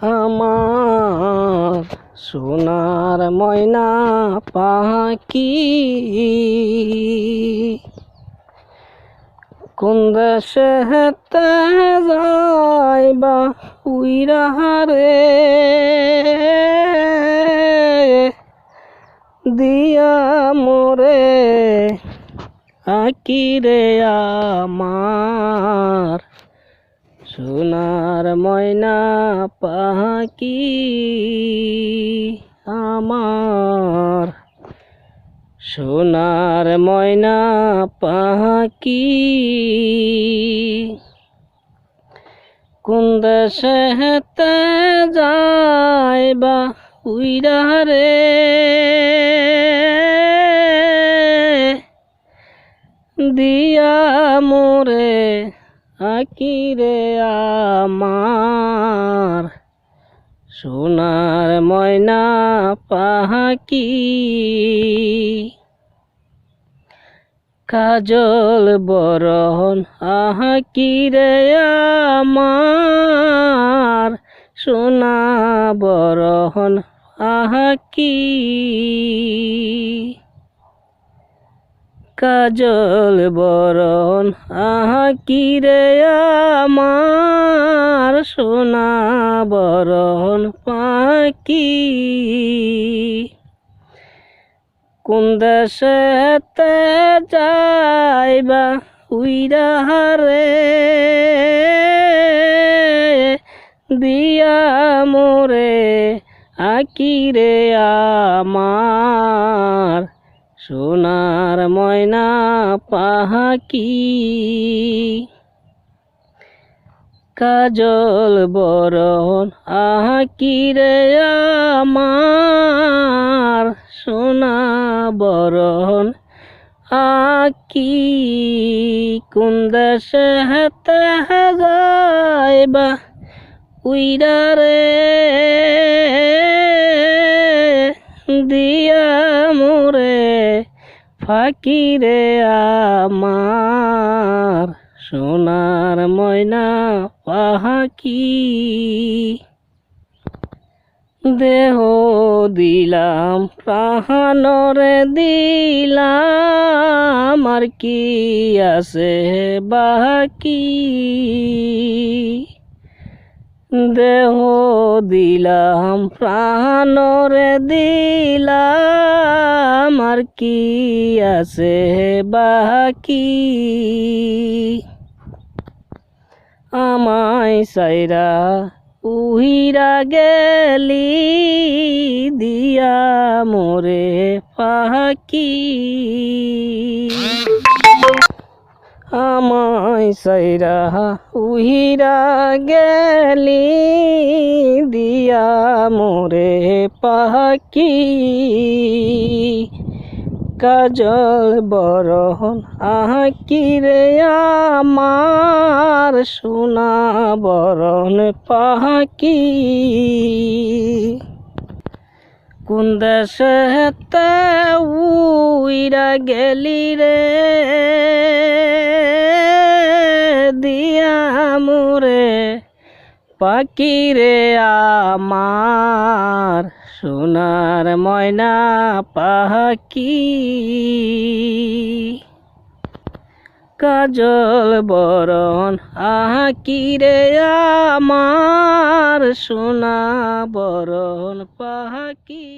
আমার সোনার ময়না পাখি। কোন দেশে হেতে যাইবা উইরা রে দিয়া মোরে আকি রে আমার। সোনার ময়না পাহাকি আমার। সোনার ময়না পাহাকি কোন দেশে হেতে যাইবা উইরা রে? দিয়া মোরে আকি রে আমার সোনার ময়না পাখি কাজল বরণ আহাকি রে আমার সোনা বরণ আহাকি কাজল বরণ। আহাকি রে আমার সোনা বরণ? পাখি কোন দেশেতে যাইবা উইরা রে দিয়া মোরে আকি রে আমার? সোনার ময়না পাহাকি, কাজল বরণ আহাকি রে আমার, সোনা বরণ আকি কোন দেশে হেতে যাইবা উইরা রে। ফাঁকি আমার সোনার ময়না পাহাকি দেহ দিলাম প্রাণরে দিলাম আর কি আছে বাকি? দেহ দিলাম প্রাণরে দিলাম, আর কি আছে বাকি? আমায় সাইরা উহিরা গেলি, দিয়া মোরে পাখি আমায় সাইরা উহিরা গেলি, দিয়া মোরে পাখি কাজল বরণ আঁকি রে, আমার সোনা বরণ পাখি কোন দেশেতে উইরা গেলি রে দিয়া মোরে পাখি রে আমার সোনার ময়না পাখি কাজল বরণ আঁকি রে আমার সোনা বরণ পাখি